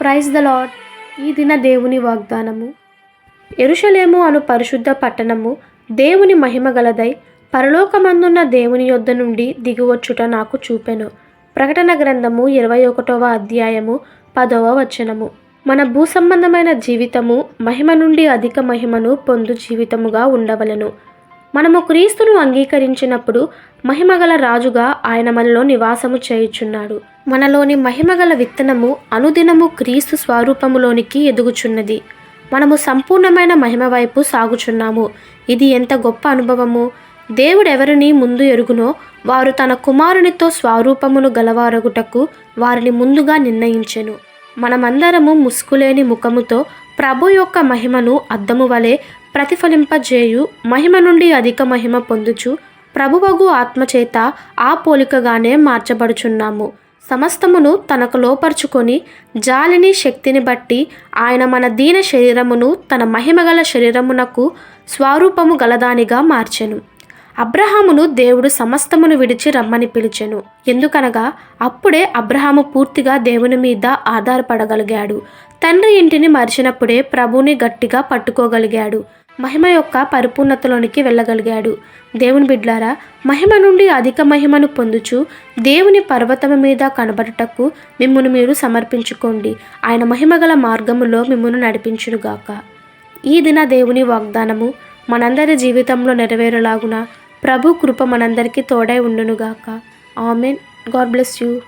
Praise the lord ఈ దిన దేవుని వాగ్దానము. ఎరుషలేము అను పరిశుద్ధ పట్టణము దేవుని మహిమ గలదై పరలోకమందున్న దేవుని యొద్ద నుండి దిగువచ్చుట నాకు చూపెను. ప్రకటన గ్రంథము ఇరవై ఒకటవ అధ్యాయము పదవ వచనము. మన భూ సంబంధమైన జీవితము మహిమ నుండి అధిక మహిమను పొందు జీవితముగా ఉండవలెను. మనము క్రీస్తును అంగీకరించినప్పుడు మహిమగల రాజుగా ఆయన మనలో నివాసము చేయుచున్నాడు. మనలోని మహిమగల విత్తనము అనుదినము క్రీస్తు స్వరూపములోనికి ఎదుగుచున్నది. మనము సంపూర్ణమైన మహిమ వైపు సాగుచున్నాము. ఇది ఎంత గొప్ప అనుభవము! దేవుడెవరిని ముందు ఎరుగునో వారు తన కుమారునితో స్వరూపమును గలవారగుటకు వారిని ముందుగా నిర్ణయించెను. మనమందరము ముసుకులేని ముఖముతో ప్రభు యొక్క మహిమను అద్దము వలె ప్రతిఫలింపజేయు. మహిమ నుండి అధిక మహిమ పొందుచు. ప్రభువగు ఆత్మచేత ఆ పోలికగానే మార్చబడుచున్నాము. సమస్తమును తనకు లోపరుచుకొని జాలిని శక్తిని బట్టి ఆయన మన దీన శరీరమును తన మహిమగల శరీరమునకు స్వరూపము గలదానిగా మార్చెను. అబ్రహామును దేవుడు సమస్తమును విడిచి రమ్మని పిలిచెను. ఎందుకనగా అప్పుడే అబ్రహాము పూర్తిగా దేవుని మీద ఆధారపడగలిగాడు. తండ్రి ఇంటిని మరిచినప్పుడే ప్రభుని గట్టిగా పట్టుకోగలిగాడు. మహిమ యొక్క పరిపూర్ణతలోనికి వెళ్ళగలిగాడు. దేవుని బిడ్లారా మహిమ నుండి అధిక మహిమను పొందుచు దేవుని పర్వతము మీద కనబడుటకు మిమ్మును మీరు సమర్పించుకోండి. ఆయన మహిమగల మార్గములో మిమ్మును నడిపించునుగాక. ఈ దిన దేవుని వాగ్దానము మనందరి జీవితంలో నెరవేరులాగున ప్రభు కృప మనందరికీ తోడై ఉండునుగాక. ఆమెన్. God bless you.